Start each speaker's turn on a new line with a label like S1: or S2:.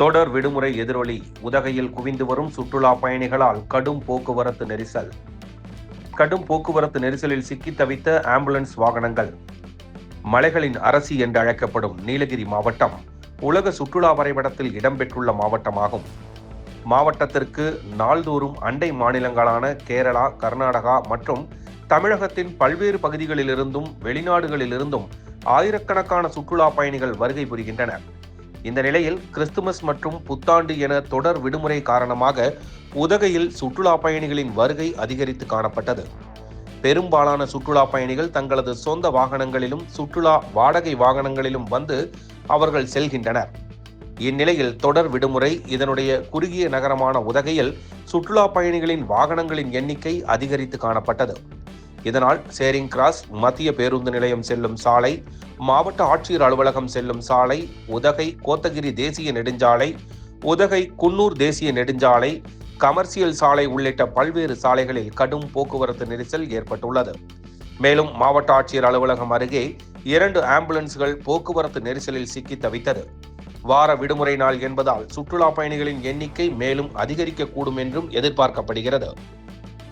S1: தொடர் விடுமுறை எதிரொலி. உதகையில் குவிந்து வரும் சுற்றுலா பயணிகளால் கடும் போக்குவரத்து நெரிசல். கடும் போக்குவரத்து நெரிசலில் சிக்கி தவித்த ஆம்புலன்ஸ் வாகனங்கள். மலைகளின் அரசி என்று அழைக்கப்படும் நீலகிரி மாவட்டம் உலக சுற்றுலா வரைபடத்தில் இடம்பெற்றுள்ள மாவட்டமாகும். மாவட்டத்திற்கு நாள்தோறும் அண்டை மாநிலங்களான கேரளா கர்நாடகா மற்றும் தமிழகத்தின் பல்வேறு பகுதிகளிலிருந்தும் வெளிநாடுகளிலிருந்தும் ஆயிரக்கணக்கான சுற்றுலா பயணிகள் வருகை புரிகின்றனர். இந்த நிலையில் கிறிஸ்துமஸ் மற்றும் புத்தாண்டு என தொடர் விடுமுறை காரணமாக உதகையில் சுற்றுலா பயணிகளின் வருகை அதிகரித்து காணப்பட்டது. பெரும்பாலான சுற்றுலா பயணிகள் தங்களது சொந்த வாகனங்களிலும் சுற்றுலா வாடகை வாகனங்களிலும் வந்து அவர்கள் செல்கின்றனர். இந்நிலையில் தொடர் விடுமுறை இதனுடைய குறுகிய நகரமான உதகையில் சுற்றுலா பயணிகளின் வாகனங்களின் எண்ணிக்கை அதிகரித்து காணப்பட்டது. இதனால் சேரிங் கிராஸ் மத்திய பேருந்து நிலையம் செல்லும் சாலை மாவட்ட ஆட்சியர் அலுவலகம் செல்லும் சாலை உதகை கோத்தகிரி தேசிய நெடுஞ்சாலை உதகை குன்னூர் தேசிய நெடுஞ்சாலை கமர்சியல் சாலை உள்ளிட்ட பல்வேறு சாலைகளில் கடும் போக்குவரத்து நெரிசல் ஏற்பட்டுள்ளது. மேலும் மாவட்ட ஆட்சியர் அலுவலகம் அருகே இரண்டு ஆம்புலன்ஸ்கள் போக்குவரத்து நெரிசலில் சிக்கி தவித்தது. வார விடுமுறை நாள் என்பதால் சுற்றுலா பயணிகளின் எண்ணிக்கை மேலும் அதிகரிக்கக்கூடும் என்றும் எதிர்பார்க்கப்படுகிறது.